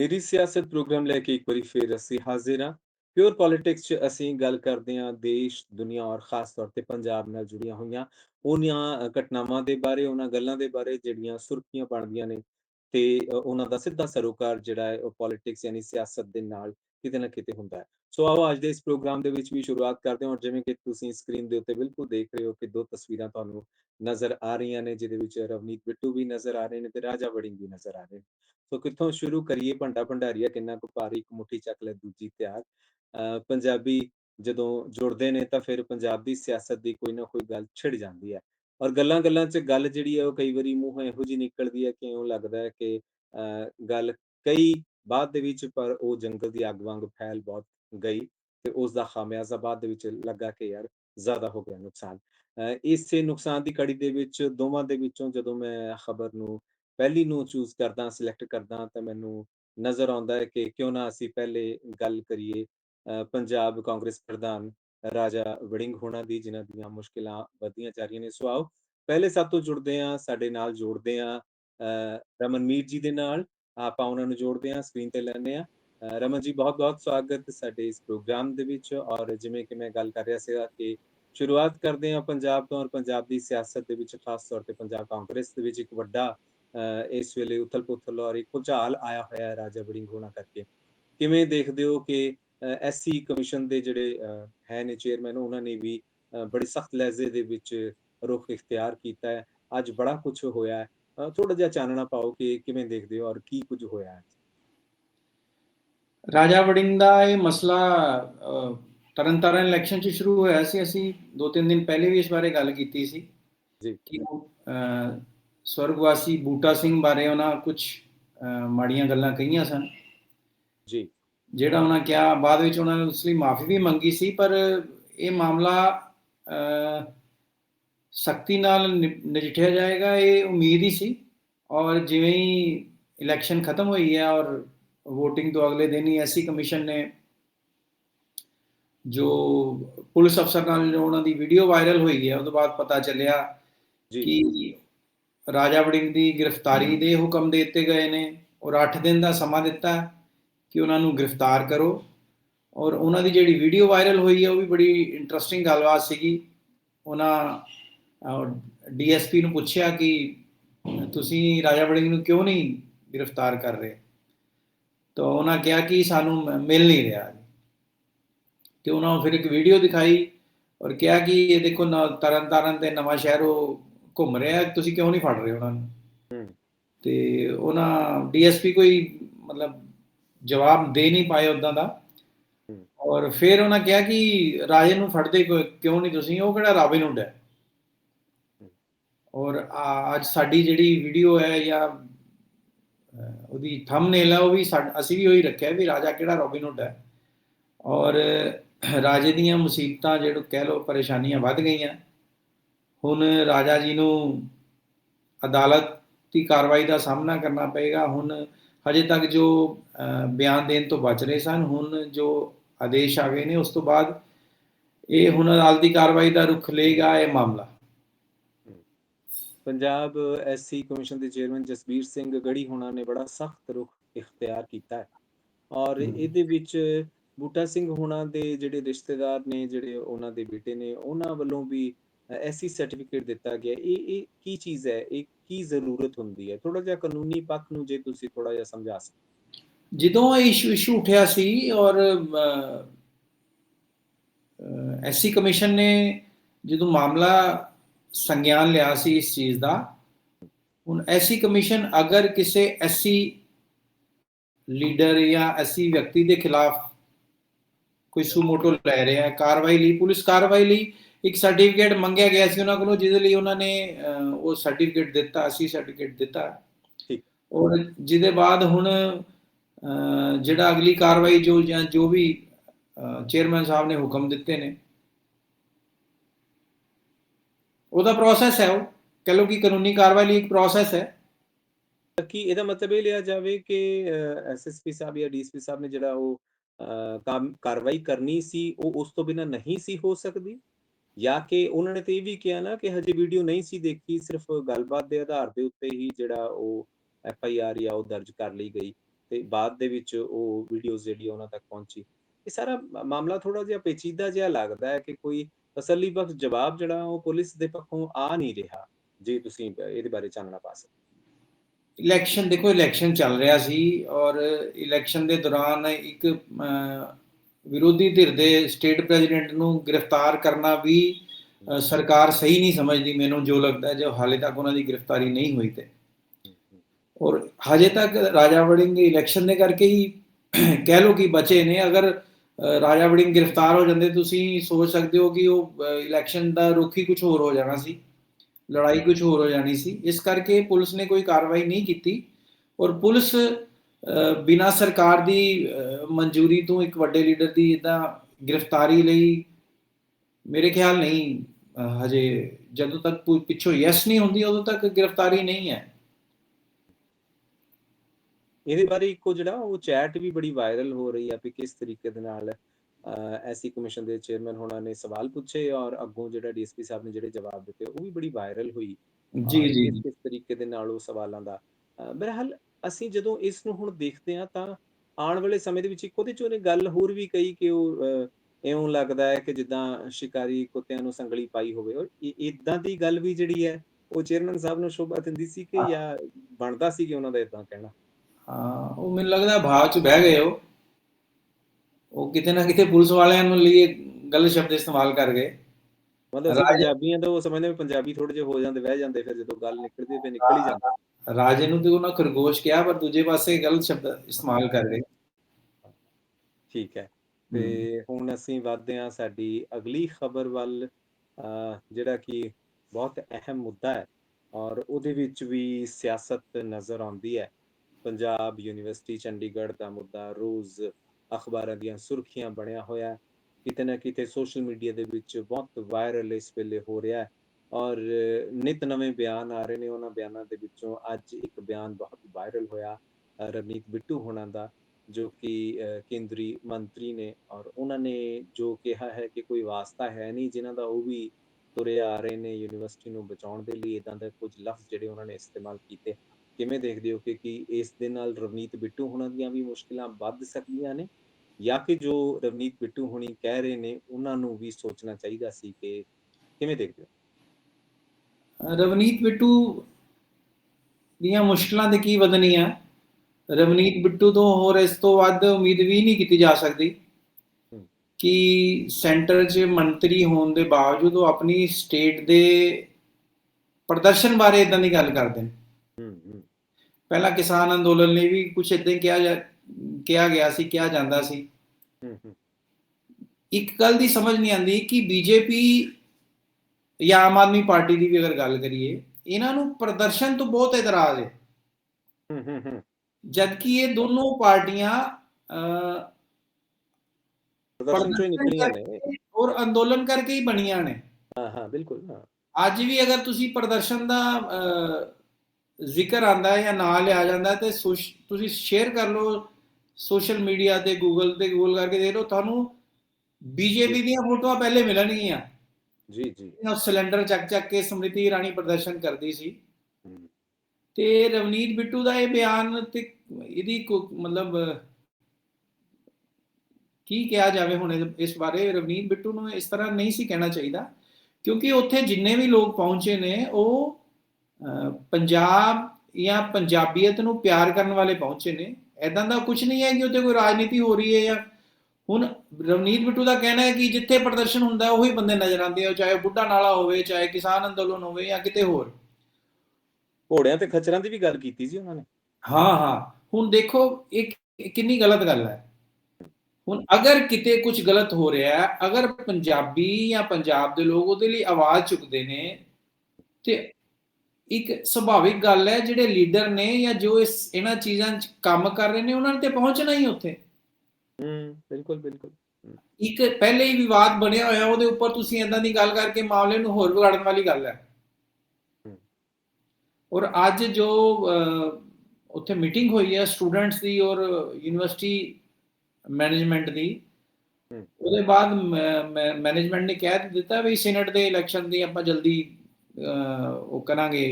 ਮੇਰੀ ਸਿਆਸਤ ਪ੍ਰੋਗਰਾਮ ਲੈ ਕੇ ਇੱਕ ਵਾਰੀ ਫੇਰ ਅਸੀਂ ਹਾਜ਼ਰ ਹਾਂ। ਪਿਓਰ ਪੋਲਿਟਿਕਸ 'ਚ ਅਸੀਂ ਗੱਲ ਕਰਦੇ ਹਾਂ ਦੇਸ਼, ਦੁਨੀਆ ਔਰ ਖ਼ਾਸ ਤੌਰ ਤੇ ਪੰਜਾਬ ਨਾਲ ਜੁੜੀਆਂ ਹੋਈਆਂ ਉਹਨਾਂ ਘਟਨਾਵਾਂ ਦੇ ਬਾਰੇ, ਉਹਨਾਂ ਗੱਲਾਂ ਦੇ ਬਾਰੇ ਜਿਹੜੀਆਂ ਸੁਰਖੀਆਂ ਬਣਦੀਆਂ ਨੇ। ਤੇ ਉਹਨਾਂ ਦਾ ਸਿੱਧਾ ਸਰੋਕਾਰ ਜਿਹੜਾ ਹੈ ਉਹ ਪੋਲਿਟਿਕਸ ਯਾਨੀ ਸਿਆਸਤ ਦੇ ਨਾਲ ਕਿਤੇ ਨਾ ਕਿਤੇ ਹੁੰਦਾ ਹੈ। ਸੋ ਆਓ ਅੱਜ ਦੇ ਇਸ ਪ੍ਰੋਗਰਾਮ ਦੇ ਵਿੱਚ ਵੀ ਸ਼ੁਰੂਆਤ ਕਰਦੇ ਹਾਂ ਜਿਵੇਂ ਕਿ ਤੁਸੀਂ ਸਕਰੀਨ ਦੇ ਉੱਤੇ ਬਿਲਕੁਲ ਦੇਖ ਰਹੇ ਹੋ ਕਿ 2 ਤਸਵੀਰਾਂ ਤੁਹਾਨੂੰ ਨਜ਼ਰ ਆ ਰਹੀਆਂ ਨੇ ਜਿਹਦੇ ਵਿੱਚ ਰਵਨੀਤ ਬਿੱਟੂ ਵੀ ਨਜ਼ਰ ਆ ਰਹੇ ਨੇ ਤੇ ਰਾਜਾ ਵੜਿੰਗ ਵੀ ਨਜ਼ਰ ਆ ਰਹੇ ਨੇ। ਸੋ ਕਿੱਥੋਂ ਸ਼ੁਰੂ ਕਰੀਏ ਭੰਟਾ ਭੰਡਾਰੀਆ ਕਿੰਨਾ ਕੁ ਭਾਰੀ ਇੱਕ ਮੁੱਠੀ ਚੱਕ ਲੈ ਦੂਜੀ ਤਿਆਰ ਅ, ਪੰਜਾਬੀ ਜਦੋਂ ਜੁੜਦੇ ਨੇ ਤਾਂ ਫਿਰ ਪੰਜਾਬ ਦੀ ਸਿਆਸਤ ਦੀ ਕੋਈ ਨਾ ਕੋਈ ਗੱਲ ਛਿੜ ਜਾਂਦੀ ਹੈ ਔਰ ਗੱਲਾਂ-ਗੱਲਾਂ 'ਚ ਗੱਲ ਜਿਹੜੀ ਹੈ ਉਹ ਕਈ ਵਾਰੀ ਮੂੰਹੋਂ ਇਹੋ ਜਿਹੀ ਨਿਕਲਦੀ ਹੈ ਕਿ ਇਉਂ ਲੱਗਦਾ ਹੈ ਕਿ ਅ, ਗੱਲ ਕਈ ਬਾਅਦ ਦੇ ਵਿੱਚ ਪਰ ਉਹ ਜੰਗਲ ਦੀ ਅੱਗ ਵਾਂਗ ਫੈਲ ਬਹੁਤ ਗਈ ਤੇ ਉਸ ਦਾ ਖਾਮਿਆਜ਼ਾ ਬਾਅਦ ਦੇ ਵਿੱਚ ਲੱਗਾ ਕਿ ਯਾਰ ਜ਼ਿਆਦਾ ਹੋ ਗਿਆ ਨੁਕਸਾਨ ਇਸੇ ਨੁਕਸਾਨ ਦੀ ਕੜੀ ਦੇ ਵਿੱਚ ਦੋਵਾਂ ਦੇ ਵਿੱਚੋਂ ਜਦੋਂ ਮੈਂ ਖਬਰ ਨੂੰ ਪਹਿਲੀ ਨੂੰ ਚੂਜ਼ ਕਰਦਾ, ਸਿਲੈਕਟ ਕਰਦਾ ਤਾਂ ਮੈਨੂੰ ਨਜ਼ਰ ਆਉਂਦਾ ਹੈ ਕਿ ਕਿਉਂ ਨਾ ਅਸੀਂ ਪਹਿਲੇ ਗੱਲ ਕਰੀਏ ਅ, ਪੰਜਾਬ ਕਾਂਗਰਸ ਪ੍ਰਧਾਨ ਰਾਜਾ ਵੜਿੰਗ ਹੋਣਾ ਦੀ ਜਿਨ੍ਹਾਂ ਦੀਆਂ ਮੁਸ਼ਕਿਲਾਂ ਵਧਦੀਆਂ ਜਾ ਰਹੀਆਂ ਨੇ। ਸੋ ਆਓ ਪਹਿਲੇ ਸਭ ਤੋਂ ਜੁੜਦੇ ਹਾਂ, ਸਾਡੇ ਨਾਲ ਜੋੜਦੇ ਹਾਂ ਅ, ਰਮਨਮੀਤ ਜੀ ਦੇ ਨਾਲ। ਆਪਾਂ ਉਹਨਾਂ ਨੂੰ ਜੋੜਦੇ ਹਾਂ, ਸਕਰੀਨ ਤੇ ਲੈਂਦੇ ਹਾਂ। ਰਮਨ ਜੀ ਬਹੁਤ-ਬਹੁਤ ਸਵਾਗਤ ਸਾਡੇ ਇਸ ਪ੍ਰੋਗਰਾਮ ਦੇ ਵਿੱਚ ਔਰ ਜਿਵੇਂ ਕਿ ਮੈਂ ਗੱਲ ਕਰ ਰਿਹਾ ਸੀਗਾ ਕਿ ਸ਼ੁਰੂਆਤ ਕਰਦੇ ਹਾਂ ਪੰਜਾਬ ਤੋਂ ਔਰ ਪੰਜਾਬ ਦੀ ਸਿਆਸਤ ਦੇ ਵਿੱਚ ਖਾਸ ਤੌਰ ਤੇ ਪੰਜਾਬ ਕਾਂਗਰਸ ਦੇ ਵਿੱਚ ਇੱਕ ਵੱਡਾ ਅ, ਇਸ ਵੇਲੇ ਉਥਲ-ਪੁਥਲ ਔਰ ਇੱਕ ਭੁਚਾਲ ਆਇਆ ਹੋਇਆ ਹੈ ਰਾਜਾ ਵੜਿੰਗ ਹੋਣਾ ਕਰਕੇ। ਕਿਵੇਂ ਦੇਖਦੇ ਹੋ ਕਿ ਅ, ਐਸਸੀ ਕਮਿਸ਼ਨ ਦੇ ਜਿਹੜੇ ਅ, ਹੈ ਨੇ ਚੇਅਰਮੈਨ ਉਹਨਾਂ ਨੇ ਵੀ ਅ, ਬੜੀ ਸਖਤ ਲਹਿਜ਼ੇ ਦੇ ਵਿੱਚ ਰੁਖ ਇਖਤਿਆਰ ਕੀਤਾ ਹੈ। ਅੱਜ ਬੜਾ ਕੁਝ ਹੋਇਆ ਹੈ। ਥੋੜਾ ਜਿਹਾ ਚਾਨਣਾ ਪਾਓ ਕਿ ਕਿਵੇਂ ਦੇਖਦੇ ਹੋ ਔਰ ਕੀ ਕੁਝ ਹੋਇਆ ਹੈ? ਰਾਜਾ ਵੜਿੰਗ ਦਾ ਇਹ ਮਸਲਾ ਤਰਨਤਾਰਨ ਇਲੈਕਸ਼ਨ 'ਚ ਸ਼ੁਰੂ ਹੋਇਆ ਸੀ। ਅਸੀਂ 2-3 ਦਿਨ ਪਹਿਲੇ ਵੀ ਇਸ ਬਾਰੇ ਗੱਲ ਕੀਤੀ ਸੀ ਜੀ। ਕਿ ਸਵਰਗਵਾਸੀ ਬੂਟਾ ਸਿੰਘ ਬਾਰੇ ਉਹਨਾਂ ਕੁਝ ਮਾੜੀਆਂ ਗੱਲਾਂ ਕਹੀਆਂ ਸਨ। ਜੀ। ਜਿਹੜਾ ਉਹਨਾਂ ਕਿਹਾ ਬਾਅਦ ਵਿੱਚ ਉਹਨਾਂ ਨੇ ਉਸ ਲਈ ਮਾਫੀ ਵੀ ਮੰਗੀ ਸੀ ਪਰ ਇਹ ਮਾਮਲਾ ਸਖਤੀ ਨਾਲ ਨਜਿੱਠਿਆ ਜਾਏਗਾ ਇਹ ਉਮੀਦ ਹੀ ਸੀ। ਔਰ ਜਿਵੇਂ ਹੀ ਇਲੈਕਸ਼ਨ ਖਤਮ ਹੋਈ ਹੈ ਔਰ VOTING ਤੋਂ ਅਗਲੇ ਦਿਨ ਹੀ ਐਸਸੀ ਕਮਿਸ਼ਨ ਨੇ ਜੋ ਪੁਲਿਸ ਅਫਸਰ ਨਾਲ ਜੋ ਉਹਨਾਂ ਦੀ ਵੀਡੀਓ ਵਾਇਰਲ ਹੋਈ ਹੈ ਉਹ ਤੋਂ ਬਾਅਦ ਪਤਾ ਚੱਲਿਆ ਕਿ ਰਾਜਾ ਵੜਿੰਗ ਦੀ ਗ੍ਰਿਫਤਾਰੀ ਦੇ ਹੁਕਮ ਦੇ ਦਿੱਤੇ ਗਏ ਨੇ ਔਰ 8 ਦਿਨ ਦਾ ਸਮਾਂ ਦਿੱਤਾ ਕਿ ਉਹਨਾਂ ਨੂੰ ਗ੍ਰਿਫਤਾਰ ਕਰੋ। ਔਰ ਉਹਨਾਂ ਦੀ ਜਿਹੜੀ ਵੀਡੀਓ ਵਾਇਰਲ ਹੋਈ ਹੈ ਉਹ ਵੀ ਬੜੀ ਇੰਟਰਸਟਿੰਗ ਗੱਲਬਾਤ ਸੀਗੀ। ਉਹਨਾਂ ਡੀਐਸਪੀ ਨੂੰ ਪੁੱਛਿਆ ਕਿ ਤੁਸੀਂ ਰਾਜਾ ਵੜਿੰਗ ਨੂੰ ਕਿਉਂ ਨਹੀਂ ਗ੍ਰਿਫਤਾਰ ਕਰ ਰਹੇ? ਤਾਂ ਉਹਨਾਂ ਕਿਹਾ ਕਿ ਸਾਨੂੰ ਮਿਲ ਨਹੀਂ ਰਿਹਾ। ਤੇ ਉਹਨਾਂ ਨੂੰ ਫਿਰ ਇੱਕ ਵੀਡੀਓ ਦਿਖਾਈ ਔਰ ਕਿਹਾ ਕਿ ਇਹ ਦੇਖੋ ਨਾ ਤਰਨ ਤਾਰਨ ਤੇ ਨਵਾਂ ਸ਼ਹਿਰ ਉਹ ਘੁੰਮ ਰਿਹਾ ਤੁਸੀਂ ਕਿਉਂ ਨਹੀਂ ਫੜ ਰਹੇ ਉਹਨਾਂ ਨੂੰ? ਤੇ ਉਹਨਾਂ ਡੀਐਸਪੀ ਕੋਈ ਮਤਲਬ ਜਵਾਬ ਦੇ ਨਹੀਂ ਪਾਏ ਉਦਾਂ ਦਾ। ਔਰ ਫਿਰ ਉਹਨਾਂ ਕਿਹਾ ਕਿ ਰਾਜੇ ਨੂੰ ਫੜਦੇ ਕਿਉਂ ਕਿਉਂ ਨਹੀਂ ਤੁਸੀਂ? ਉਹ ਕਿਹੜਾ ਰਾਬਿਨ ਹੁੱਡ ਹੂੰ? ਔਰ ਅੱਜ ਸਾਡੀ ਜਿਹੜੀ ਵੀਡੀਓ ਹੈ ਜਾਂ ਅਹ, ਉਹਦੀ ਥੰਬਨੇਲ ਹੈ ਉਹ ਵੀ ਸਾਡ- ਅਸੀਂ ਵੀ ਉਹੀ ਰੱਖਿਆ ਵੀ ਰਾਜਾ ਕਿਹੜਾ ਰੋਬਿਨ ਹੁੱਡ ਹੈ। ਔਰ ਰਾਜੇ ਦੀਆਂ ਮੁਸੀਬਤਾਂ ਜਿਹੜੋ ਕਹਿ ਲਓ ਪਰੇਸ਼ਾਨੀਆਂ ਵੱਧ ਗਈਆਂ। ਹੁਣ ਰਾਜਾ ਜੀ ਨੂੰ ਅਦਾਲਤ ਦੀ ਕਾਰਵਾਈ ਦਾ ਸਾਹਮਣਾ ਕਰਨਾ ਪਏਗਾ। ਹੁਣ ਹਜੇ ਤੱਕ ਜੋ ਬਿਆਨ ਦੇਣ ਤੋਂ ਬਚ ਰਹੇ ਸਨ ਹੁਣ ਜੋ ਆਦੇਸ਼ ਆ ਗਏ ਨੇ ਉਸ ਤੋਂ ਬਾਅਦ ਇਹ ਹੁਣ ਅਦਾਲਤੀ ਕਾਰਵਾਈ ਦਾ ਰੁਖ ਲਏਗਾ ਇਹ ਮਾਮਲਾ। ਪੰਜਾਬ ਐਸਸੀ ਕਮਿਸ਼ਨ ਦੇ ਚੇਅਰਮੈਨ ਜਸਬੀਰ ਸਿੰਘ ਗੜੀ ਹੋਣਾ ਨੇ ਬੜਾ ਸਖਤ ਰੁਖ ਇਖਤਿਆਰ ਕੀਤਾ ਹੈ। ਔਰ ਇਹਦੇ ਵਿੱਚ ਬੂਟਾ ਸਿੰਘ ਹੋਣਾ ਦੇ ਜਿਹੜੇ ਰਿਸ਼ਤੇਦਾਰ ਨੇ ਜਿਹੜੇ ਉਹਨਾਂ ਦੇ ਬੇਟੇ ਨੇ ਉਹਨਾਂ ਵੱਲੋਂ ਵੀ ਐਸੀ ਸਰਟੀਫਿਕੇਟ ਦਿੱਤਾ ਗਿਆ। ਇਹ ਇਹ ਕੀ ਚੀਜ਼ ਹੈ? ਇਹ ਕੀ ਜ਼ਰੂਰਤ ਹੁੰਦੀ ਹੈ? ਥੋੜਾ ਜਿਹਾ ਕਾਨੂੰਨੀ ਪੱਖ ਨੂੰ ਜੇ ਤੁਸੀਂ ਥੋੜਾ ਜਿਹਾ ਸਮਝਾ ਸਕੋ। ਜਦੋਂ ਇਹ ਇਸ਼ੂ ਇਸ਼ੂ ਉੱਠਿਆ ਸੀ ਔਰ ਐਸਸੀ ਕਮਿਸ਼ਨ ਨੇ ਜਦੋਂ ਮਾਮਲਾ ਸੰਗਿਆਨ ਲਿਆ ਸੀ ਇਸ ਚੀਜ਼ ਦਾ। ਹੁਣ ਐਸੀ ਕਮਿਸ਼ਨ ਅਗਰ ਕਿਸੇ ਐਸੀ ਲੀਡਰ ਜਾਂ ਐਸੀ ਵਿਅਕਤੀ ਦੇ ਖਿਲਾਫ ਕੋਈ ਸੁਮੋਟੋ ਲੈ ਰਿਹਾ ਹੈ ਕਾਰਵਾਈ ਲਈ ਪੁਲਿਸ ਕਾਰਵਾਈ ਲਈ ਇੱਕ ਸਰਟੀਫਿਕੇਟ ਮੰਗਿਆ ਗਿਆ ਸੀ ਉਹਨਾਂ ਕੋਲੋਂ ਜਿਹਦੇ ਲਈ ਉਹਨਾਂ ਨੇ ਉਹ ਸਰਟੀਫਿਕੇਟ ਦਿੱਤਾ ਅਸੀਂ ਸਰਟੀਫਿਕੇਟ ਦਿੱਤਾ। ਠੀਕ। ਔਰ ਜਿਹਦੇ ਬਾਅਦ ਹੁਣ ਜਿਹੜਾ ਅਗਲੀ ਕਾਰਵਾਈ ਜੋ ਜਾਂ ਜੋ ਵੀ ਚੇਅਰਮੈਨ ਸਾਹਿਬ ਨੇ ਹੁਕਮ ਦਿੱਤੇ ਨੇ ਉਹਦਾ ਪ੍ਰੋਸੈਸ ਹੈ ਉਹ। ਕਹ ਲਓ ਕਿ ਕਾਨੂੰਨੀ ਕਾਰਵਾਈ ਲਈ ਇੱਕ ਪ੍ਰੋਸੈਸ ਹੈ। ਕਿ ਇਹਦਾ ਮਤਲਬ ਇਹ ਲਿਆ ਜਾਵੇ ਕਿ ਐਸਐਸਪੀ ਸਾਹਿਬ ਜਾਂ ਡੀਐਸਪੀ ਸਾਹਿਬ ਨੇ ਜਿਹੜਾ ਉਹ ਕੰਮ, ਕਾਰਵਾਈ ਕਰਨੀ ਸੀ, ਉਹ ਉਸ ਤੋਂ ਬਿਨਾ ਨਹੀਂ ਸੀ ਹੋ ਸਕਦੀ? ਜਾਂ ਕਿ ਉਹਨਾਂ ਨੇ ਤੇ ਇਹ ਵੀ ਕਿਹਾ ਨਾ ਕਿ ਹਜੇ ਵੀਡੀਓ ਨਹੀਂ ਸੀ ਦੇਖੀ, ਸਿਰਫ ਗੱਲਬਾਤ ਦੇ ਆਧਾਰ ਦੇ ਉੱਤੇ ਹੀ ਜਿਹੜਾ ਉਹ ਐਫ ਆਈ ਆਰ ਜਾਂ ਉਹ ਦਰਜ ਕਰ ਲਈ ਗਈ ਤੇ ਬਾਅਦ ਦੇ ਵਿੱਚ ਉਹ ਵੀਡੀਓਜ਼ ਜਿਹੜੀ ਉਹਨਾਂ ਤੱਕ ਪਹੁੰਚੀ। ਇਹ ਸਾਰਾ ਮਾਮਲਾ ਥੋੜਾ ਜਿਹਾ ਪੇਚੀਦਾ ਜਿਹਾ ਲੱਗਦਾ ਹੈ ਕਿ ਕੋਈ ਤਸੱਲੀ ਜਵਾਬ ਜਿਹੜਾ ਉਹ ਪੁਲਿਸ ਦੇ ਪੱਖੋਂ ਆ ਨਹੀਂ ਰਿਹਾ, ਜੇ ਤੁਸੀਂ ਇਹਦੇ ਬਾਰੇ ਚਾਨਣਾ ਪਾ ਸਕਦੇ ਇਲੈਕਸ਼ਨ, ਦੇਖੋ ਇਲੈਕਸ਼ਨ ਚੱਲ ਰਿਹਾ ਸੀ ਔਰ ਇਲੈਕਸ਼ਨ ਦੇ ਦੌਰਾਨ ਇੱਕ ਵਿਰੋਧੀ ਧਿਰ ਦੇ ਸਟੇਟ ਪ੍ਰੈਜ਼ੀਡੈਂਟ ਨੂੰ ਗ੍ਰਿਫਤਾਰ ਕਰਨਾ ਵੀ ਸਰਕਾਰ ਸਹੀ ਨਹੀਂ ਸਮਝਦੀ, ਮੈਨੂੰ ਜੋ ਲੱਗਦਾ ਜੋ ਹਾਲੇ ਤੱਕ ਉਹਨਾਂ ਦੀ ਗ੍ਰਿਫਤਾਰੀ ਨਹੀਂ ਹੋਈ ਤੇ। ਔਰ ਹਜੇ ਤੱਕ ਰਾਜਾ ਵੜਿੰਗ ਇਲੈਕਸ਼ਨ ਦੇ ਕਰਕੇ ਹੀ ਕਹਿ ਲੋ ਕਿ ਬਚੇ ਨੇ, ਅਗਰ ਰਾਜਾ ਵੜਿੰਗ ਗ੍ਰਿਫਤਾਰ ਹੋ ਜਾਂਦੇ ਤੁਸੀਂ ਸੋਚ ਸਕਦੇ ਹੋ ਕਿ ਉਹ ਇਲੈਕਸ਼ਨ ਦਾ ਰੁਖ ਹੀ ਕੁਝ ਹੋਰ ਹੋ ਜਾਣਾ ਸੀ ਲੜਾਈ ਕੁਝ ਹੋਰ ਹੋ ਜਾਣੀ ਸੀ। ਇਸ ਕਰਕੇ ਪੁਲਿਸ ਨੇ ਕੋਈ ਕਾਰਵਾਈ ਨਹੀਂ ਕੀਤੀ ਔਰ ਪੁਲਿਸ ਅਹ, ਬਿਨਾਂ ਸਰਕਾਰ ਦੀ ਮਨਜ਼ੂਰੀ ਤੋਂ ਇੱਕ ਵੱਡੇ ਲੀਡਰ ਦੀ ਇਦਾਂ ਗ੍ਰਿਫਤਾਰੀ ਲਈ ਮੇਰੇ ਖਿਆਲ ਨਹੀਂ ਹਜੇ ਜਦੋਂ ਤੱਕ ਪਿੱਛੋਂ ਯੈਸ ਨਹੀਂ ਹੁੰਦੀ ਉਦੋਂ ਤੱਕ ਗ੍ਰਿਫਤਾਰੀ ਨਹੀਂ ਹੈ। ਇਹਦੇ ਬਾਰੇ ਇੱਕੋ ਜਿਹੜਾ ਉਹ ਚੈਟ ਵੀ ਬੜੀ ਵਾਇਰਲ ਹੋ ਰਹੀ ਆ ਵੀ ਕਿਸ ਤਰੀਕੇ ਦੇ ਨਾਲ ਐਸੀ ਕਮਿਸ਼ਨ ਦੇ ਚੇਅਰਮੈਨ ਹੋਣਾ ਨੇ ਸਵਾਲ ਪੁੱਛੇ ਔਰ ਅੱਗੋਂ ਜਿਹੜਾ ਡੀਐਸਪੀ ਸਾਹਿਬ ਨੇ ਜਿਹੜੇ ਜਵਾਬ ਦਿੱਤੇ ਉਹ ਵੀ ਬੜੀ ਵਾਇਰਲ ਹੋਈ। ਜੀ ਜੀ ਕਿਸ ਤਰੀਕੇ ਦੇ ਨਾਲ ਉਹ ਸਵਾਲਾਂ ਦਾ ਅਹ ਬਹਰਹਾਲ ਅਸੀਂ ਜਦੋਂ ਇਸ ਨੂੰ ਹੁਣ ਦੇਖਦੇ ਹਾਂ ਤਾਂ ਆਉਣ ਵਾਲੇ ਸਮੇਂ ਦੇ ਵਿੱਚ ਇੱਕ ਉਹਦੇ ਚ ਉਹਨੇ ਗੱਲ ਹੋਰ ਵੀ ਕਹੀ ਕਿ ਉਹ ਇਉਂ ਲੱਗਦਾ ਹੈ ਕਿ ਜਿੱਦਾਂ ਸ਼ਿਕਾਰੀ ਕੁੱਤਿਆਂ ਨੂੰ ਸੰਗਲੀ ਪਾਈ ਹੋਵੇ ਔਰ ਇਦਾਂ ਦੀ ਗੱਲ ਵੀ ਜਿਹੜੀ ਹੈ ਉਹ ਚੇਅਰਮੈਨ ਸਾਹਿਬ ਨੂੰ ਸ਼ੋਭਾ ਦਿੰਦੀ ਸੀ ਕਿ ਜਾਂ ਬਣਦਾ ਸੀ ਕਿ ਉਹਨਾਂ ਦਾ ਇਦਾਂ ਕਹਿਣਾ? ਹਾਂ ਉਹ ਮੈਨੂੰ ਲੱਗਦਾ ਭਾਵ ਚ ਬਹਿ ਗਏ ਉਹ। ਉਹ ਕਿਤੇ ਨਾ ਕਿਤੇ ਪੁਲਿਸ ਵਾਲਿਆਂ ਨੂੰ ਲਈ ਗਲਤ ਸ਼ਬਦ ਇਸਤੇਮਾਲ ਕਰ ਗਏ। ਮਤਲਬ ਪੰਜਾਬੀਆਂ ਦਾ ਉਹ ਸਮਝਦੇ ਵੀ ਪੰਜਾਬੀ ਥੋੜੇ ਜਿਹੇ ਹੋ ਜਾਂਦੇ ਬਹਿ ਜਾਂਦੇ ਫਿਰ ਜਦੋਂ ਗੱਲ ਨਿਕਲਦੀ ਤੇ ਨਿਕਲ ਹੀ ਜਾਂਦਾ। ਰਾਜੇ ਨੂੰ ਤੇ ਉਹਨਾਂ ਖਰਗੋਸ਼ ਕਿਹਾ ਪਰ ਦੂਜੇ ਪਾਸੇ ਗਲਤ ਸ਼ਬਦ ਇਸਤੇਮਾਲ ਕਰ ਗਏ। ਠੀਕ ਹੈ। ਤੇ ਹੁਣ ਅਸੀਂ ਵਧਦੇ ਹਾਂ ਸਾਡੀ ਅਗਲੀ ਖਬਰ ਵੱਲ। ਜਿਹੜਾ ਕਿ ਬਹੁਤ ਅਹਿਮ ਮੁੱਦਾ ਹੈ ਔਰ ਉਹਦੇ ਵਿੱਚ ਵੀ ਸਿਆਸਤ ਨਜ਼ਰ ਆਉਂਦੀ ਹੈ। ਪੰਜਾਬ ਯੂਨੀਵਰਸਿਟੀ, ਚੰਡੀਗੜ੍ਹ ਦਾ ਮੁੱਦਾ, ਰੋਜ਼ ਅਖਬਾਰਾਂ ਦੀਆਂ ਸੁਰਖੀਆਂ ਬਣਿਆ ਹੋਇਆ ਕਿਤੇ ਨਾ ਕਿਤੇ ਸੋਸ਼ਲ ਮੀਡੀਆ ਦੇ ਵਿੱਚ ਬਹੁਤ ਵਾਇਰਲ ਇਸ ਵੇਲੇ ਹੋ ਰਿਹਾ ਹੈ ਔਰ ਨਿਤ ਨਵੇਂ ਬਿਆਨ ਆ ਰਹੇ ਨੇ। ਉਹਨਾਂ ਬਿਆਨਾਂ ਦੇ ਵਿੱਚੋਂ ਅੱਜ ਇੱਕ ਬਿਆਨ ਬਹੁਤ ਵਾਇਰਲ ਹੋਇਆ ਰਵਨੀਤ ਬਿੱਟੂ ਹੋਣਾ ਦਾ, ਜੋ ਕਿ ਕੇਂਦਰੀ ਮੰਤਰੀ ਨੇ ਔਰ ਉਹਨਾਂ ਨੇ ਜੋ ਕਿਹਾ ਹੈ ਕਿ ਕੋਈ ਵਾਸਤਾ ਹੈ ਨਹੀਂ ਜਿਨ੍ਹਾਂ ਦਾ ਉਹ ਵੀ ਤੁਰੇ ਆ ਰਹੇ ਨੇ ਯੂਨੀਵਰਸਿਟੀ ਨੂੰ ਬਚਾਉਣ ਦੇ ਲਈ। ਇਦਾਂ ਦੇ ਕੁਝ ਲਫ਼ਜ਼ ਜਿਹੜੇ ਉਹਨਾਂ ਨੇ ਇਸਤੇਮਾਲ ਕੀਤੇ। ਕਿਵੇਂ ਦੇਖਦੇ ਹੋ ਕਿ ਕੀ ਇਸ ਦੇ ਨਾਲ ਰਵਨੀਤ ਬਿੱਟੂ ਹੋਣਾ ਦੀਆਂ ਵੀ ਮੁਸ਼ਕਿਲਾਂ ਵੱਧ ਸਕਦੀਆਂ ਨੇ? ਜਾਂ ਕਿ ਜੋ ਰਵਨੀਤ ਬਿੱਟੂ ਹੋਣੀ ਕਹਿ ਰਹੇ ਨੇ ਉਹਨਾਂ ਨੂੰ ਵੀ ਸੋਚਣਾ ਚਾਹੀਦਾ ਸੀ ਕਿ ਕਿਵੇਂ ਦੇਖਦੇ ਹੋ? ਰਵਨੀਤ ਬਿੱਟੂ ਦੀਆਂ ਮੁਸ਼ਕਲਾਂ ਦੇ ਕੀ ਵਧਣੀਆਂ? ਰਵਨੀਤ ਬਿੱਟੂ ਤੋਂ ਹੋਰ ਇਸ ਤੋਂ ਵੱਧ ਉਮੀਦ ਵੀ ਨਹੀਂ ਕੀਤੀ ਜਾ ਸਕਦੀ। ਕਿ ਸੈਂਟਰ 'ਚ ਮੰਤਰੀ ਹੋਣ ਦੇ ਬਾਵਜੂਦ ਉਹ ਆਪਣੀ ਸਟੇਟ ਦੇ ਪ੍ਰਦਰਸ਼ਨ ਬਾਰੇ ਇਦਾਂ ਦੀ ਗੱਲ ਕਰਦੇ ਨੇ। ਪਹਿਲਾਂ ਕਿਸਾਨ ਅੰਦੋਲਨ ਲਈ ਵੀ ਕੁਝ ਇਦਾਂ ਕਿਹਾ ਜਾ ਕਿਹਾ ਗਿਆ ਸੀ ਕਿਹਾ ਜਾਂਦਾ ਸੀ। ਇੱਕ ਗੱਲ ਦੀ ਸਮਝ ਨਹੀਂ ਆਉਂਦੀ ਕਿ ਬੀਜੇਪੀ ਜਾਂ ਆਮ ਆਦਮੀ ਪਾਰਟੀ ਦੀ ਵੀ ਅਗਰ ਗੱਲ ਕਰੀਏ ਇਹਨਾਂ ਨੂੰ ਪ੍ਰਦਰਸ਼ਨ ਤੋਂ ਬਹੁਤ ਇਤਰਾਜ਼ ਹੈ। ਹੂੰ ਜਦਕਿ ਇਹ ਦੋਨੋਂ ਪਾਰਟੀਆਂ ਅਹ, ਪ੍ਰਦਰਸ਼ਨ ਚੋਂ ਹੀ ਨਿਕਲੀਆਂ ਨੇ। ਔਰ ਅੰਦੋਲਨ ਕਰਕੇ ਹੀ ਬਣੀਆਂ ਨੇ। ਹਾਂ ਹਾਂ ਬਿਲਕੁਲ ਹਾਂ। ਅੱਜ ਵੀ ਅਗਰ ਤੁਸੀਂ ਪ੍ਰਦਰਸ਼ਨ ਦਾ ਜ਼ਿਕਰ ਆਂਦਾ ਹੈ ਜਾਂ ਨਾਂ ਲਿਆ ਜਾਂਦਾ ਤੇ ਤੁਸੀਂ ਸ਼ੇਅਰ ਕਰ ਲਓ ਸੋਸ਼ਲ ਮੀਡੀਆ ਤੇ ਗੂਗਲ ਤੇ ਗੂਗਲ ਕਰਕੇ ਦੇਖ ਲਓ ਤੁਹਾਨੂੰ ਬੀਜੇਪੀ ਦੀਆਂ ਫੋਟੋਆਂ ਪਹਿਲੇ ਮਿਲਣਗੀਆਂ। ਜੀ ਜੀ। ਉਹ ਸਿਲੰਡਰ ਚੱਕ ਚੱਕ ਕੇ ਸਮ੍ਰਿਤੀ ਇਰਾਨੀ ਪ੍ਰਦਰਸ਼ਨ ਕਰਦੀ ਸੀ। ਤੇ ਰਵਨੀਤ ਬਿੱਟੂ ਦਾ ਇਹ ਬਿਆਨ ਤੇ ਇਹਦੀ ਮਤਲਬ ਕੀ ਕਿਹਾ ਜਾਵੇ ਹੁਣ ਇਸ ਬਾਰੇ? ਰਵਨੀਤ ਬਿੱਟੂ ਨੂੰ ਇਸ ਤਰ੍ਹਾਂ ਨਹੀਂ ਸੀ ਕਹਿਣਾ ਚਾਹੀਦਾ ਕਿਉਂਕਿ ਉੱਥੇ ਜਿੰਨੇ ਵੀ ਲੋਕ ਪਹੁੰਚੇ ਨੇ ਉਹ ਪੰਜਾਬ ਜਾਂ ਪੰਜਾਬੀਅਤ ਨੂੰ ਪਿਆਰ ਕਰਨ ਵਾਲੇ ਪਹੁੰਚੇ ਨੇ। ਐਦਾਂ ਦਾ ਕੁਝ ਨਹੀਂ ਹੈ ਕਿ ਉੱਥੇ ਕੋਈ ਰਾਜਨੀਤੀ ਹੋ ਰਹੀ ਹੈ ਜਾਂ ਹੁਣ ਰਵਨੀਤ ਬਿੱਟੂ ਦਾ ਕਹਿਣਾ ਹੈ ਕਿ ਜਿੱਥੇ ਪ੍ਰਦਰਸ਼ਨ ਹੁੰਦਾ ਹੈ ਉਹੀ ਬੰਦੇ ਨਜ਼ਰ ਆਉਂਦੇ ਆ ਚਾਹੇ ਬੁੱਢਾ ਨਾਲਾ ਹੋਵੇ ਚਾਹੇ ਕਿਸਾਨ ਅੰਦੋਲਨ ਹੋਵੇ ਜਾਂ ਕਿਤੇ ਹੋਰ। ਘੋੜਿਆਂ ਤੇ ਖੱਚਰਾਂ ਦੀ ਵੀ ਗੱਲ ਕੀਤੀ ਸੀ ਉਹਨਾਂ ਨੇ। ਹਾਂ ਹਾਂ। ਹੁਣ ਦੇਖੋ ਇਹ ਕਿੰਨੀ ਗਲਤ ਗੱਲ ਹੈ। ਹੁਣ ਅਗਰ ਕਿਤੇ ਕੁਝ ਗਲਤ ਹੋ ਰਿਹਾ ਹੈ ਅਗਰ ਪੰਜਾਬੀ ਜਾਂ ਪੰਜਾਬ ਦੇ ਲੋਕ ਉਹਦੇ ਲਈ ਆਵਾਜ਼ ਚੁੱਕਦੇ ਨੇ ਤੇ ਇੱਕ ਸੁਭਾਵਿਕ ਗੱਲ ਹੈ ਜਿਹੜੇ ਲੀਡਰ ਨੇ ਜਾਂ ਜੋ ਇਸ ਇਹਨਾਂ ਚੀਜ਼ਾਂ 'ਚ ਕੰਮ ਕਰ ਰਹੇ ਨੇ ਉਹਨਾਂ ਨੇ ਤੇ ਪਹੁੰਚਣਾ ਹੀ ਉੱਥੇ ਹੂੰ ਬਿਲਕੁਲ ਬਿਲਕੁਲ ਇੱਕ ਪਹਿਲੇ ਹੀ ਵਿਵਾਦ ਬਣਿਆ ਹੋਇਆ ਉਹਦੇ ਉੱਪਰ ਤੁਸੀਂ ਇਦਾਂ ਦੀ ਗੱਲ ਕਰਕੇ ਮਾਮਲੇ ਨੂੰ ਹੋਰ ਵਿਗਾੜਨ ਵਾਲੀ ਗੱਲ ਹੈ। ਔਰ ਅੱਜ ਜੋ ਉੱਥੇ ਮੀਟਿੰਗ ਹੋਈ ਹੈ ਸਟੂਡੈਂਟਸ ਦੀ ਔਰ ਯੂਨੀਵਰਸਿਟੀ ਮੈਨੇਜਮੈਂਟ ਦੀ। ਉਹਦੇ ਬਾਅਦ ਮੈਨੇਜਮੈਂਟ ਨੇ ਕਹਿ ਦਿੱਤਾ ਵੀ ਸੀਨੇਟ ਦੇ ਇਲੈਕਸ਼ਨ ਦੀ ਆਪਾਂ ਜਲਦੀ ਉਹ ਕਰਾਂਗੇ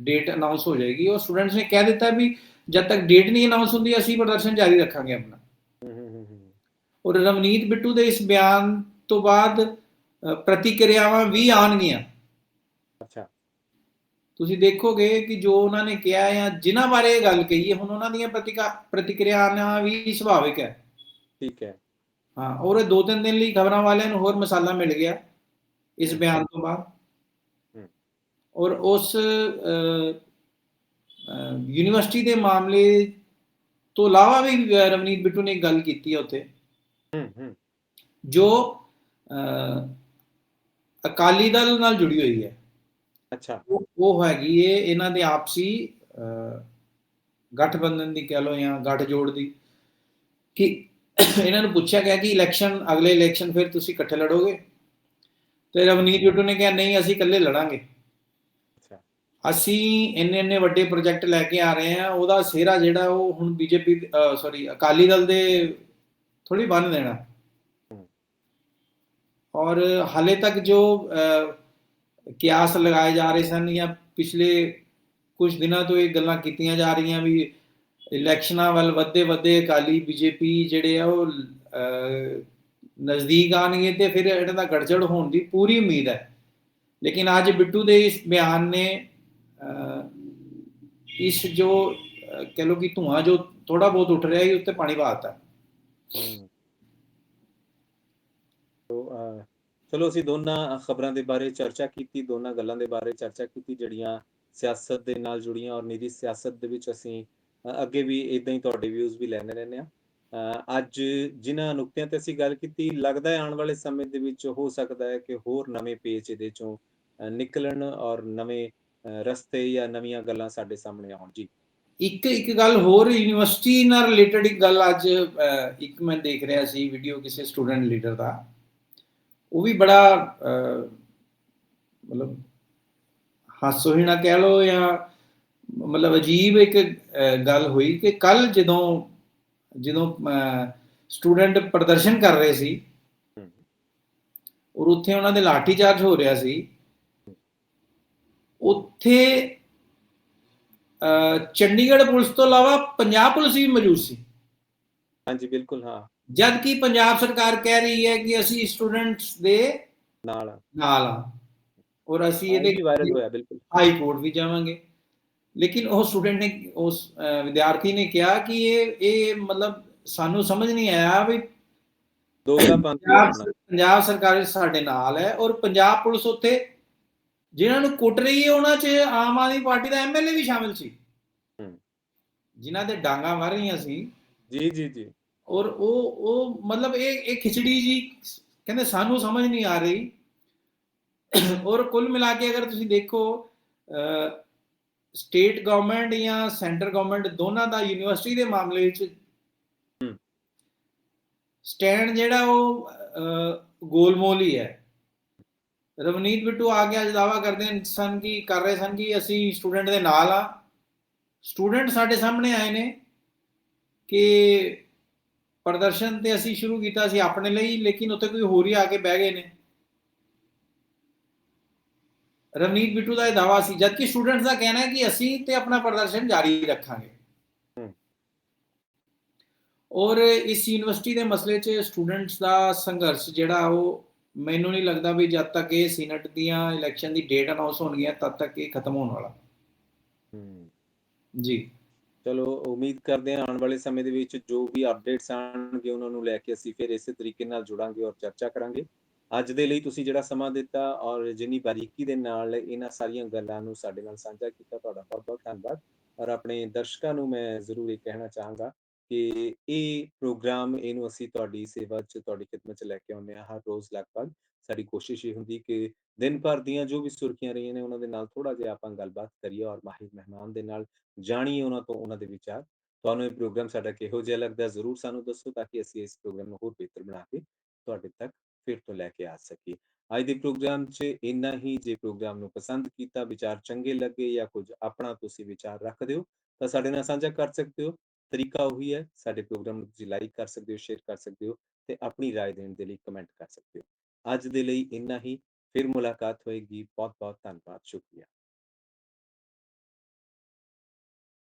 ਡੇਟ ਅਨਾਉਂਸ ਹੋ ਜਾਏਗੀ। ਔਰ ਸਟੂਡੈਂਟਸ ਨੇ ਕਹਿ ਦਿੱਤਾ ਵੀ ਜਦ ਤੱਕ ਡੇਟ ਨਹੀਂ ਅਨਾਉਂਸ ਹੁੰਦੀ ਅਸੀਂ ਪ੍ਰਦਰਸ਼ਨ ਜਾਰੀ ਰੱਖਾਂਗੇ ਆਪਣਾ। ਔਰ ਰਵਨੀਤ ਬਿੱਟੂ ਦੇ ਇਸ ਬਿਆਨ ਤੋਂ ਬਾਅਦ ਪ੍ਰਤੀਕਿਰਿਆਵਾਂ ਵੀ ਆਉਣਗੀਆਂ। ਅੱਛਾ। ਤੁਸੀਂ ਦੇਖੋਗੇ ਕਿ ਜੋ ਉਹਨਾਂ ਨੇ ਕਿਹਾ ਜਾਂ ਜਿਨ੍ਹਾਂ ਬਾਰੇ ਇਹ ਗੱਲ ਕਹੀ ਹੈ ਹੁਣ ਉਹਨਾਂ ਦੀਆਂ ਪ੍ਰਤੀਕਾ ਪ੍ਰਤੀਕਿਰਿਆਵਾਂ ਵੀ ਸੁਭਾਵਿਕ ਹੈ। ਠੀਕ ਹੈ। ਹਾਂ ਔਰ ਦੋ ਤਿੰਨ ਦਿਨ ਲਈ ਖਬਰਾਂ ਵਾਲਿਆਂ ਨੂੰ ਹੋਰ ਮਸਾਲਾ ਮਿਲ ਗਿਆ ਇਸ ਬਿਆਨ ਤੋਂ ਬਾਅਦ। ਔਰ ਉਸ ਯੂਨੀਵਰਸਿਟੀ ਦੇ ਮਾਮਲੇ ਤੋਂ ਇਲਾਵਾ ਵੀ ਰਵਨੀਤ ਬਿੱਟੂ ਨੇ ਗੱਲ ਕੀਤੀ ਹੈ ਉੱਥੇ ਜੋ ਅਕਾਲੀ ਦਲ ਨਾਲ ਜੁੜੀ ਹੋਈ ਹੈ। ਅੱਛਾ। ਉਹ ਹੈਗੀ ਏ ਇਹਨਾਂ ਦੇ ਆਪਸੀ ਗਠਬੰਧਨ ਦੀ ਕਹਿ ਲਓ ਜਾਂ ਗੱਠਜੋੜ ਦੀ। ਕਿ ਇਹਨਾਂ ਨੂੰ ਪੁੱਛਿਆ ਗਿਆ ਕਿ ਇਲੈਕਸ਼ਨ ਅਗਲੇ ਇਲੈਕਸ਼ਨ ਫਿਰ ਤੁਸੀਂ ਇਕੱਠੇ ਲੜੋਗੇ? ਤੇ ਰਵਨੀਤ ਬਿੱਟੂ ਨੇ ਕਿਹਾ ਨਹੀਂ ਅਸੀਂ ਇਕੱਲੇ ਲੜਾਂਗੇ। ਅਸੀਂ ਇੰਨੇ ਇੰਨੇ ਵੱਡੇ ਪ੍ਰੋਜੈਕਟ ਲੈ ਕੇ ਆ ਰਹੇ ਹਾਂ, ਉਹਦਾ ਸਿਹਰਾ ਜਿਹੜਾ ਉਹ ਹੁਣ ਬੀਜੇਪੀ ਸੌਰੀ ਅਕਾਲੀ ਦਲ ਦੇ ਥੋੜੀ ਬੰਨ ਦੇਣਾ। ਔਰ ਹਾਲੇ ਤੱਕ ਜੋ ਕਿਆਸ ਲਗਾਏ ਜਾ ਰਹੇ ਸਨ ਜਾਂ ਪਿਛਲੇ ਕੁਝ ਦਿਨਾਂ ਤੋਂ ਇਹ ਗੱਲਾਂ ਕੀਤੀਆਂ ਜਾ ਰਹੀਆਂ ਵੀ ਇਲੈਕਸ਼ਨਾਂ ਵੱਲ ਵੱਧਦੇ ਵੱਧਦੇ ਅਕਾਲੀ ਬੀਜੇਪੀ ਜਿਹੜੇ ਆ ਉਹ ਨਜ਼ਦੀਕ ਆਣਗੇ ਤੇ ਫਿਰ ਇਹਨਾਂ ਦਾ ਗੜਜੜ ਹੋਣ ਦੀ ਪੂਰੀ ਉਮੀਦ ਹੈ। ਲੇਕਿਨ ਅੱਜ ਬਿੱਟੂ ਦੇ ਇਸ ਬਿਆਨ ਨੇ ਇਸ ਜੋ ਅ, ਲੋ ਕਿ ਧੂਆਂ ਜੋ ਥੋੜਾ ਬਹੁਤ ਉੱਠ ਰਿਹਾ ਹੈ ਉੱਤੇ ਪਾਣੀ ਪਾਤਾ ਚਲੋ ਅਸੀਂ ਦੋਨਾਂ ਖਬਰਾਂ ਦੇ ਬਾਰੇ ਚਰਚਾ ਕੀਤੀ ਦੋਨਾਂ ਗੱਲਾਂ ਦੇ ਬਾਰੇ ਚਰਚਾ ਕੀਤੀ ਜਿਹੜੀਆਂ ਸਿਆਸਤ ਦੇ ਨਾਲ ਜੁੜੀਆਂ ਔਰ ਨਿੱਜੀ ਸਿਆਸਤ ਦੇ ਵਿੱਚ ਅਸੀਂ ਅੱਗੇ ਵੀ ਇਦਾਂ ਹੀ ਤੁਹਾਡੇ ਵਿਊਜ਼ ਵੀ ਲੈਣੇ ਰਹਿੰਦੇ ਆ ਅੱਜ ਜਿਨ੍ਹਾਂ ਨੁਕਤਿਆਂ ਤੇ ਅਸੀਂ ਗੱਲ ਕੀਤੀ ਲੱਗਦਾ ਹੈ ਆਉਣ ਵਾਲੇ ਸਮੇਂ ਦੇ ਵਿੱਚ ਹੋ ਸਕਦਾ ਹੈ ਕਿ ਹੋਰ ਨਵੇਂ ਪੇਚ ਇਹਦੇ ਚੋਂ ਨਿਕਲਣ ਔਰ ਨਵੇਂ ਰਸਤੇ ਜਾਂ ਨਵੀਆਂ ਗੱਲਾਂ ਸਾਡੇ ਸਾਹਮਣੇ ਆਉਣ ਜੀ। ਇੱਕ ਇੱਕ ਗੱਲ ਹੋਰ ਯੂਨੀਵਰਸਿਟੀ ਨਾਲ ਰਿਲੇਟਡ ਇੱਕ ਗੱਲ ਅੱਜ ਇੱਕ ਮੈਂ ਦੇਖ ਰਿਹਾ ਸੀ ਵੀਡੀਓ ਕਿਸੇ ਸਟੂਡੈਂਟ ਲੀਡਰ ਦਾ। ਉਹ ਵੀ ਬੜਾ ਮਤਲਬ ਹਾਸੋਹੀਣਾ ਕਹਿ ਲਓ ਜਾਂ ਮਤਲਬ ਅਜੀਬ ਇੱਕ ਗੱਲ ਹੋਈ ਕਿ ਕੱਲ ਜਦੋਂ ਜਦੋਂ ਸਟੂਡੈਂਟ ਪ੍ਰਦਰਸ਼ਨ ਕਰ ਰਹੇ ਸੀ ਔਰ ਉੱਥੇ ਉਹਨਾਂ ਦੇ ਲਾਠੀ ਚਾਰਜ ਹੋ ਰਿਹਾ ਸੀ ਉੱਥੇ ਚੰਡੀਗੜ੍ਹ ਪੁਲਿਸ ਤੋਂ ਇਲਾਵਾ ਪੰਜਾਬ ਪੁਲਿਸ ਵੀ ਮੌਜੂਦ ਸੀ। ਹਾਂਜੀ ਬਿਲਕੁਲ ਹਾਂ। ਜਦ ਕਿ ਪੰਜਾਬ ਸਰਕਾਰ ਕਹਿ ਰਹੀ ਹੈ ਕਿ ਅਸੀਂ ਸਟੂਡੈਂਟਸ ਦੇ ਨਾਲ ਨਾਲ ਔਰ ਅਸੀਂ ਇਹ ਵੀ ਵਾਇਰਲ ਇਹਦੇ ਹੋਇਆ ਬਿਲਕੁਲ। ਹਾਈ ਕੋਰਟ ਵੀ ਜਾਵਾਂਗੇ। ਲੇਕਿਨ ਉਹ ਸਟੂਡੈਂਟ ਨੇ ਉਸ ਵਿਦਿਆਰਥੀ ਨੇ ਕਿਹਾ ਕਿ ਇਹ ਇਹ ਮਤਲਬ ਸਾਨੂੰ ਸਮਝ ਨਹੀਂ ਆਇਆ ਵੀ ਪੰਜਾਬ ਪੰਜਾਬ ਸਰਕਾਰ ਸਾਡੇ ਨਾਲ ਹੈ ਔਰ ਪੰਜਾਬ ਪੁਲਿਸ ਉੱਥੇ ਜਿਨ੍ਹਾਂ ਨੂੰ ਕੁੱਟ ਰਹੀ ਹੈ ਉਹਨਾਂ 'ਚ ਆਮ ਆਦਮੀ ਪਾਰਟੀ ਦਾ ਐਮਐਲਏ ਵੀ ਸ਼ਾਮਿਲ ਸੀ। ਜਿਨ੍ਹਾਂ ਦੇ ਡਾਂਗਾ ਮਾਰ ਰਹੀਆਂ ਸੀ। ਜੀ ਜੀ ਜੀ। ਔਰ ਉਹ ਉਹ ਮਤਲਬ ਇਹ ਇਹ ਖਿਚੜੀ ਜੀ ਕਹਿੰਦੇ ਸਾਨੂੰ ਸਮਝ ਨਹੀਂ ਆ ਰਹੀ। ਔਰ ਕੁੱਲ ਮਿਲਾ ਕੇ ਅਗਰ ਤੁਸੀਂ ਦੇਖੋ ਸਟੇਟ ਗਵਰਨਮੈਂਟ ਜਾਂ ਸੈਂਟਰ ਗਵਰਨਮੈਂਟ ਦੋਨਾਂ ਦਾ ਯੂਨੀਵਰਸਿਟੀ ਦੇ ਮਾਮਲੇ ਵਿੱਚ। ਸਟੈਂਡ ਜਿਹੜਾ ਉਹ ਗੋਲਮੋਲ ਹੀ ਹੈ। ਰਵਨੀਤ ਬਿੱਟੂ ਆ ਅੱਜ ਦਾਵਾ ਕਰਦੇ ਸਨ ਕਿ ਕਰ ਰਹੇ ਸਨ ਕਿ ਅਸੀਂ ਸਟੂਡੈਂਟ ਦੇ ਨਾਲ ਆ। ਸਟੂਡੈਂਟ ਸਾਡੇ ਸਾਹਮਣੇ ਆਏ ਨੇ ਕਿ ਪ੍ਰਦਰਸ਼ਨ ਤੇ ਅਸੀਂ ਸ਼ੁਰੂ ਕੀਤਾ ਸੀ ਆਪਣੇ ਲਈ ਲੇਕਿਨ ਉੱਥੇ ਕੋਈ ਹੋਰ ਹੀ ਆ ਕੇ ਬਹਿ ਗਏ ਨੇ। ਰਵਨੀਤ ਬਿੱਟੂ ਦਾ ਇਹ ਦਾਵਾ ਸੀ ਜਦਕਿ ਸਟੂਡੈਂਟਸ ਦਾ ਕਹਿਣਾ ਹੈ ਕਿ ਅਸੀਂ ਤੇ ਆਪਣਾ ਪ੍ਰਦਰਸ਼ਨ ਜਾਰੀ ਰੱਖਾਂਗੇ। ਔਰ ਇਸ ਯੂਨੀਵਰਸਿਟੀ ਦੇ ਮਸਲੇ 'ਚ ਸਟੂਡੈਂਟਸ ਦਾ ਸੰਘਰਸ਼ ਜਿਹੜਾ ਉਹ ਮੈਨੂੰ ਨਹੀਂ ਲੱਗਦਾ ਵੀ ਜਦ ਤੱਕ ਇਹ ਸੀਨਟ ਦੀਆਂ ਇਲੈਕਸ਼ਨ ਦੀ ਡੇਟ ਅਨਾਉਂਸ ਹੋਣਗੀਆਂ ਤਦ ਤੱਕ ਇਹ ਖਤਮ ਹੋਣ ਵਾਲਾ। ਹੂੰ। ਜੀ। ਚਲੋ ਉਮੀਦ ਕਰਦੇ ਹਾਂ ਆਉਣ ਵਾਲੇ ਸਮੇਂ ਦੇ ਵਿੱਚ ਜੋ ਵੀ ਅਪਡੇਟਸ ਆਣਗੇ ਉਹਨਾਂ ਨੂੰ ਲੈ ਕੇ ਅਸੀਂ ਫਿਰ ਇਸੇ ਤਰੀਕੇ ਨਾਲ ਜੁੜਾਂਗੇ ਔਰ ਚਰਚਾ ਕਰਾਂਗੇ। ਅੱਜ ਦੇ ਲਈ ਤੁਸੀਂ ਜਿਹੜਾ ਸਮਾਂ ਦਿੱਤਾ ਔਰ ਜਿੰਨੀ ਬਾਰੀਕੀ ਦੇ ਨਾਲ ਇਹਨਾਂ ਸਾਰੀਆਂ ਗੱਲਾਂ ਨੂੰ ਸਾਡੇ ਨਾਲ ਸਾਂਝਾ ਕੀਤਾ ਤੁਹਾਡਾ ਬਹੁਤ ਬਹੁਤ ਧੰਨਵਾਦ। ਔਰ ਆਪਣੇ ਦਰਸ਼ਕਾਂ ਨੂੰ ਮੈਂ ਜ਼ਰੂਰ ਇਹ ਕਹਿਣਾ ਚਾਹਾਂਗਾ ਕਿ ਇਹ ਪ੍ਰੋਗਰਾਮ ਇਹਨੂੰ ਅਸੀਂ ਤੁਹਾਡੀ ਸੇਵਾ 'ਚ, ਤੁਹਾਡੀ ਖਿਦਮਤ 'ਚ ਲੈ ਕੇ ਆਉਂਦੇ ਹਾਂ ਹਰ ਰੋਜ਼ ਲਗਭਗ। ਸਾਡੀ ਕੋਸ਼ਿਸ਼ ਇਹ ਹੁੰਦੀ ਕਿ ਦਿਨ ਭਰ ਦੀਆਂ ਜੋ ਵੀ ਸੁਰਖੀਆਂ ਰਹੀਆਂ ਨੇ ਉਹਨਾਂ ਦੇ ਨਾਲ ਥੋੜਾ ਜਿਹਾ ਆਪਾਂ ਗੱਲਬਾਤ ਕਰੀਏ ਔਰ ਮਾਹਿਰ ਮਹਿਮਾਨ ਦੇ ਨਾਲ ਜਾਣੀਏ ਉਹਨਾਂ ਤੋਂ, ਉਹਨਾਂ ਦੇ ਵਿਚਾਰ। ਤੁਹਾਨੂੰ ਇਹ ਪ੍ਰੋਗਰਾਮ ਸਾਡਾ ਕਿਹੋ ਜਿਹਾ ਲੱਗਦਾ ਜ਼ਰੂਰ ਸਾਨੂੰ ਦੱਸੋ ਤਾਂ ਕਿ ਅਸੀਂ ਇਸ ਪ੍ਰੋਗਰਾਮ ਨੂੰ ਹੋਰ ਬਿਹਤਰ ਬਣਾ ਕੇ ਤੁਹਾਡੇ ਤੱਕ ਫਿਰ ਤੋਂ ਲੈ ਕੇ ਆ ਸਕੀਏ। ਅੱਜ ਦੇ ਪ੍ਰੋਗਰਾਮ 'ਚ ਇੰਨਾ ਹੀ, ਜੇ ਪ੍ਰੋਗਰਾਮ ਨੂੰ ਪਸੰਦ ਕੀਤਾ, ਵਿਚਾਰ ਚੰਗੇ ਲੱਗੇ ਜਾਂ ਕੁਝ ਆਪਣਾ ਤੁਸੀਂ ਵਿਚਾਰ ਰੱਖਦੇ ਹੋ ਤਾਂ ਸਾਡੇ ਨਾਲ ਸਾਂਝਾ ਕਰ ਸਕਦੇ ਹੋ। ਤਰੀਕਾ ਉਹੀ ਹੈ ਸਾਡੇ ਪ੍ਰੋਗਰਾਮ ਨੂੰ ਤੁਸੀਂ ਲਾਈਕ ਕਰ ਸਕਦੇ ਹੋ ਸ਼ੇਅਰ ਕਰ ਸਕਦੇ ਹੋ ਤੇ ਆਪਣੀ رائے ਦੇਣ ਦੇ ਲਈ ਕਮੈਂਟ ਕਰ ਸਕਦੇ ਹੋ ਅੱਜ ਦੇ ਲਈ ਇੰਨਾ ਹੀ ਫਿਰ ਮੁਲਾਕਾਤ ਹੋਏਗੀ ਬਹੁਤ ਬਹੁਤ ਧੰਨਵਾਦ ਸ਼ੁਕਰੀਆ